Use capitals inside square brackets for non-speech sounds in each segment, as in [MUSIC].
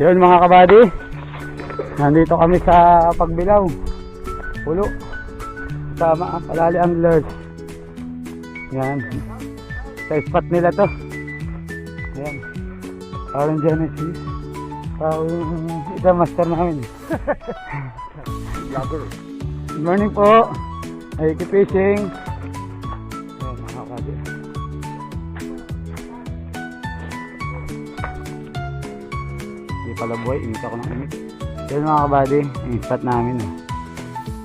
Yun mga kabady. Nandito kami sa Pagbilaw. Pulo. Ang Palali Anglers. Yan. Sa spot nila to. Yan. Parang Genesis. Parang isa master namin. [LAUGHS] Vlogger. Good morning po. Ay, fishing. Hindi pala buhay, init ako ng init. Yun mga kabady, yung spot namin.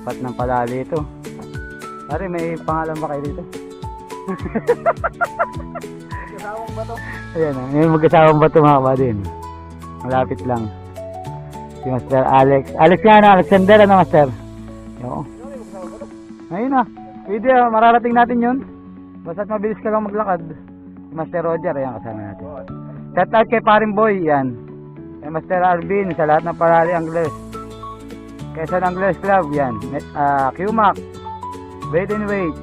Spot ng palali ito. Pare, may pangalan ba kayo dito? Kasawang ba to? Ayan, oh. may magkasawang ba ito mga kabady? Malapit lang. Si Master Alex. Alex nga na, Alexander, ano Master? Oo. Ayun na. Pwede, ah, mararating natin yun. Basta't mabilis ka lang maglakad. Master Roger, ayan kasama natin. Shout out kay Paring Boy, yan. Kay Master Alvin, sa lahat ng Parali Anglers. San Anglers Club, yan. Uh, QMAC, Wait and Wait.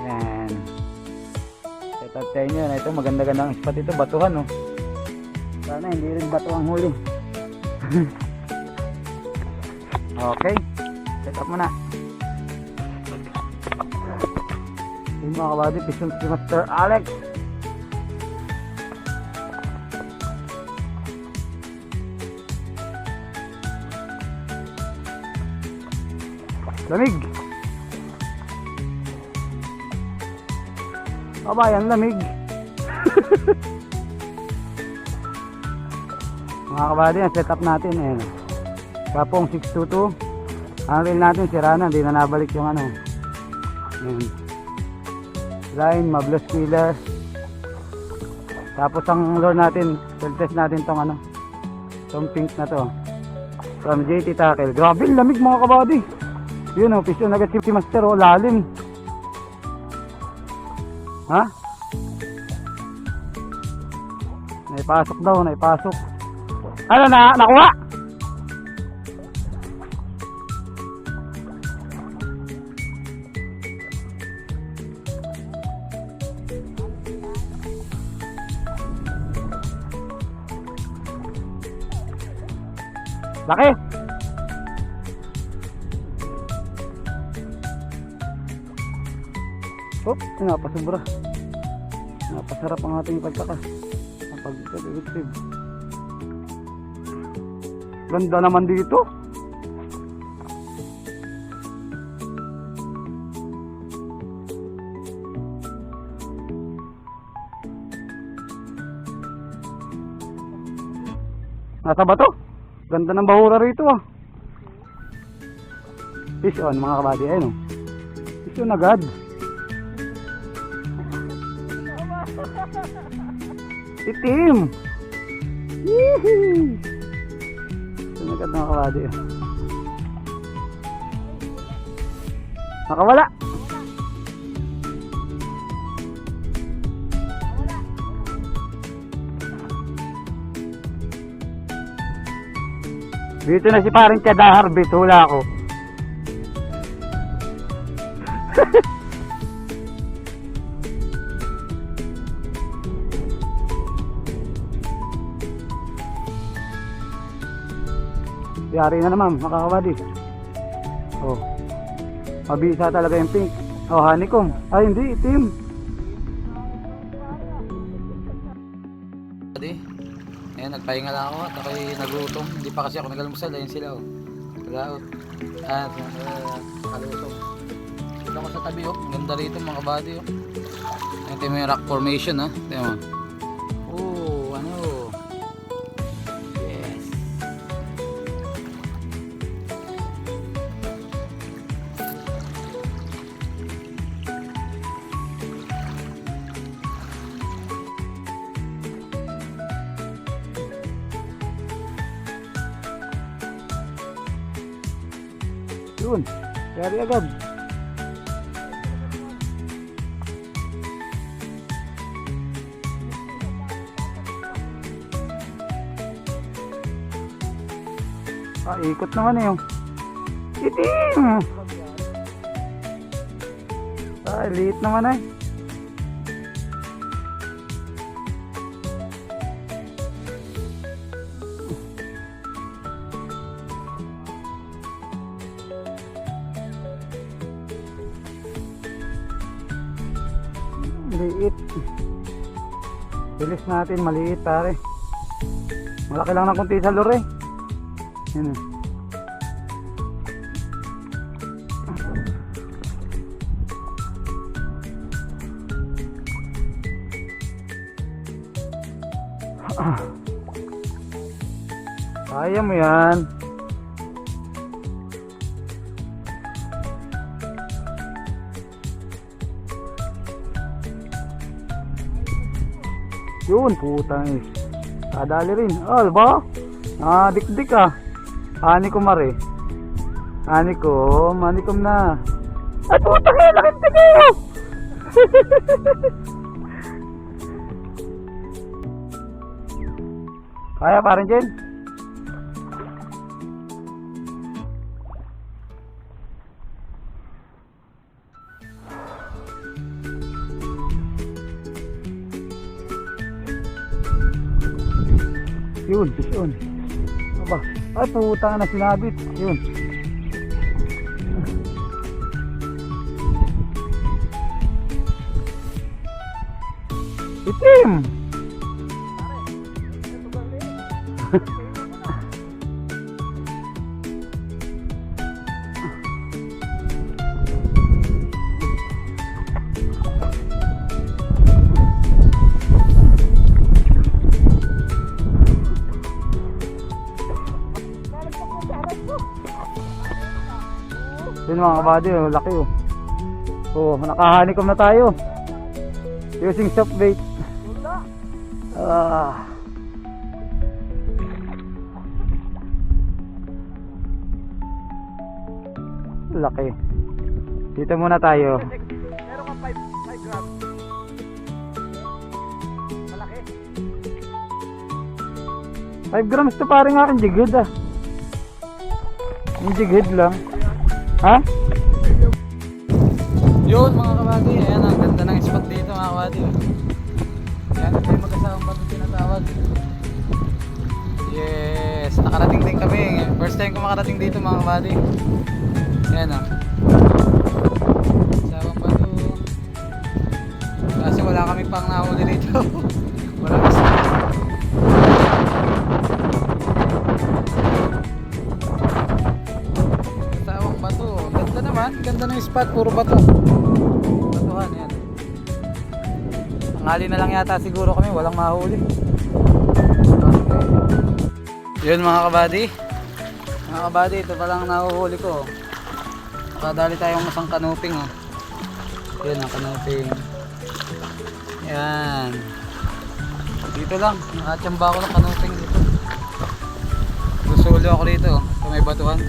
Yan. Shout out sa inyo. Ito, maganda-ganda ang spot ito. Batuhan, oh. Sana hindi rin bato ang huli. [LAUGHS] okay. Set up muna. Yung mga kabady, pisong si Master Alex. Lamig. Aba, yan lamig. [LAUGHS] Mga kabady, ang setup natin eh. Kapong 622. Ang reel natin, sira na. Hindi na nabalik yung ano. Ayan. Line, mablos killer. Tapos ang lure natin, field test natin tong ano. Tong pink na to. From JT Tackle. Grabe, lamig mga kabady. Yun oh, pisyon agad si Master oh, lalim. Ha? Naipasok daw, naipasok. Ano na, nakuha? Laki. Oop, napasubra. Napasarap ang ating pagkaka. Ang pagkakitib. Ganda naman dito. Nasa bato. Ganda ng bahura rito ah. Fish on mga kabady. Ayun oh. Fish on agad. Itim. Yee! Fish on agad mga kabady. oh. Nakawala. Dito na si parang Tiada Harvest, hula ako. Yari na naman, makakawadi. Oh. Mabisa talaga yung pink. Oh, honeycomb. Ay, hindi, itim. Adi, ayan, nagpahinga lang ako at ako'y nagutom. Hindi pa kasi ako nag-almusal. Ayan sila, oh. Tagaot. Ah, uh, kalusong. Dito ako sa tabi, oh. Ganda rito, mga kabady, oh. Ito yung rock formation, ha. Ito mo. Yun. Yari agad. Ah, ikot naman eh. Itim! Ah, liit naman eh. Liit. Bilis natin, maliit pare. Malaki lang ng kunti sa lure. Yan eh. Kaya mo yan. Yun, putang is. Kadali rin. Oh, ba? Ah, dikdik ah. Ani ko mare. Ani ko, manikom na. Ay, putang eh, lakit ka kayo! Kaya pa rin, Jen? Yun, yun. Aba, ay putang na sinabit. Yun. Itim! [LAUGHS] Yun mga kabady, oh, laki oh. Oh, nakahanikom na tayo. Using soft bait. Ah. Laki. Dito muna tayo. Meron kang 5 5 grams. Malaki. 5 grams to parang aking jighead ah. Yung jighead lang. Ha? Yun mga kabady, ayan ang ganda ng spot dito mga kabady. Yan ito yung mag-asawang bato tinatawag. Yes, nakarating din kami. First time ko makarating dito mga kabady. Ayan ah. Asawang bato. Kasi wala kami pang nahuli dito. [LAUGHS] wala kasi. Spot. Puro bato. Batuhan yan. Tanghali na lang yata siguro kami, walang mahuli. Yun mga kabady. Mga kabady, ito pa lang nahuhuli ko. Nakadali tayong isang kanuping oh. Yun ang kanuping. Yan. Dito lang, nakachamba ako ng kanuping dito. Gusulo ako dito, oh, sa may batuhan.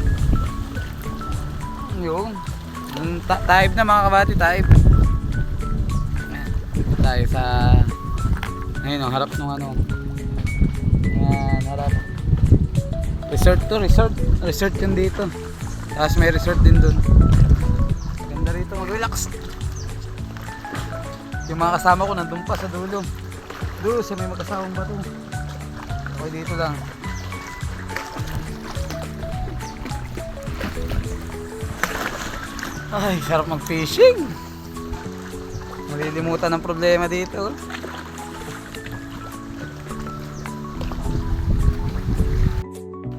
Yung ta- type na mga. Ayan. Dito tayo sa ayun ang harap ng ano. Yan harap. Resort to resort. Resort yun dito. Tapos may resort din dun. Ganda rito relax yung mga kasama ko nandun pa sa dulo. Dulo sa may magkasawang bato. Okay dito lang ay sarap mag fishing Malilimutan ng problema dito.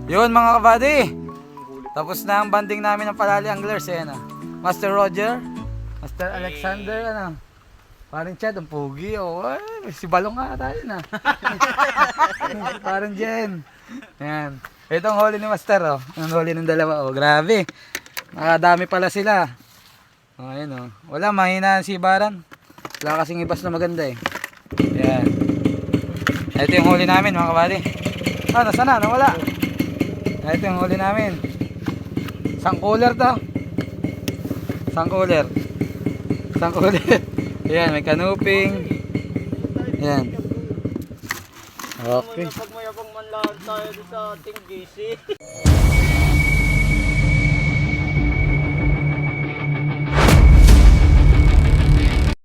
Yun mga kabady. Tapos na ang banding namin ng Palali Anglers. Ayan ah. Master Roger. Master Alexander. Ano? Parang Chad, ang pugi. Oh. Ay, si Balong nga tayo na. [LAUGHS] Parang Jen. Ayan. Ito ang huli ni Master. Oh. Ang huli ng dalawa. Oh. Grabe. Nakadami pala sila. Oh, ayan oh. Wala, mahina si Baran. Wala kasing ibas na maganda eh. Ayan. Ito yung huli namin mga kabady. Ah, nasa na? Nawala. Ito yung huli namin. Isang cooler to. Isang cooler. Isang cooler. [LAUGHS] Ayan, may kanuping. Ayan. Okay. Pag mayabang man lang tayo sa ating GC. [LAUGHS]